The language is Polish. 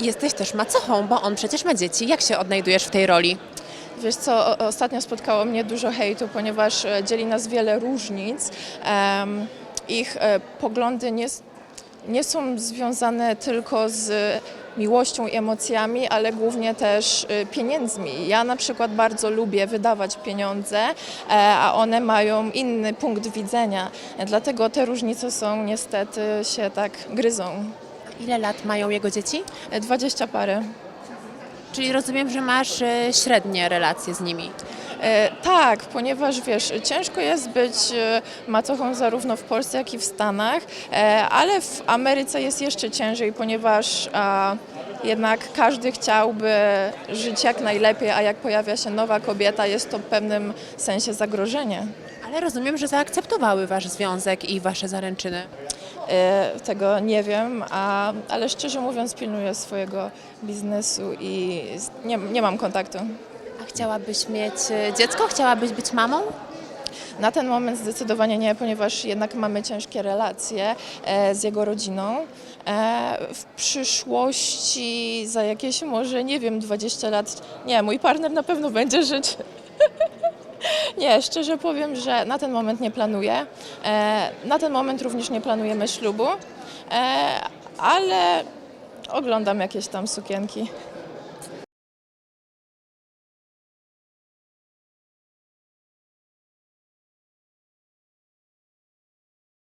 Jesteś też macochą, bo on przecież ma dzieci. Jak się odnajdujesz w tej roli? Wiesz co, ostatnio spotkało mnie dużo hejtu, ponieważ e, dzieli nas wiele różnic. Ich e, poglądy nie, nie są związane tylko z miłością i emocjami, ale głównie też e, pieniędzmi. Ja na przykład bardzo lubię wydawać pieniądze, a one mają inny punkt widzenia. Dlatego te różnice są niestety się tak gryzą. Ile lat mają jego dzieci? E, 20 parę. Czyli rozumiem, że masz e, średnie relacje z nimi. E, tak, ponieważ wiesz, ciężko jest być e, macochą zarówno w Polsce, jak i w Stanach, e, ale w Ameryce jest jeszcze ciężej, ponieważ a, jednak każdy chciałby żyć jak najlepiej, a jak pojawia się nowa kobieta, jest to w pewnym sensie zagrożenie. Ale rozumiem, że zaakceptowały wasz związek i wasze zaręczyny. E, tego nie wiem, a, ale szczerze mówiąc pilnuję swojego biznesu i nie, nie mam kontaktu. A chciałabyś mieć e, dziecko? Chciałabyś być mamą? Na ten moment zdecydowanie nie, ponieważ jednak mamy ciężkie relacje e, z jego rodziną. W przyszłości, za jakieś może, nie wiem, 20 lat, nie, mój partner na pewno będzie żyć. Nie, szczerze powiem, że na ten moment nie planuję. E, na ten moment również nie planujemy ślubu, e, ale oglądam jakieś tam sukienki.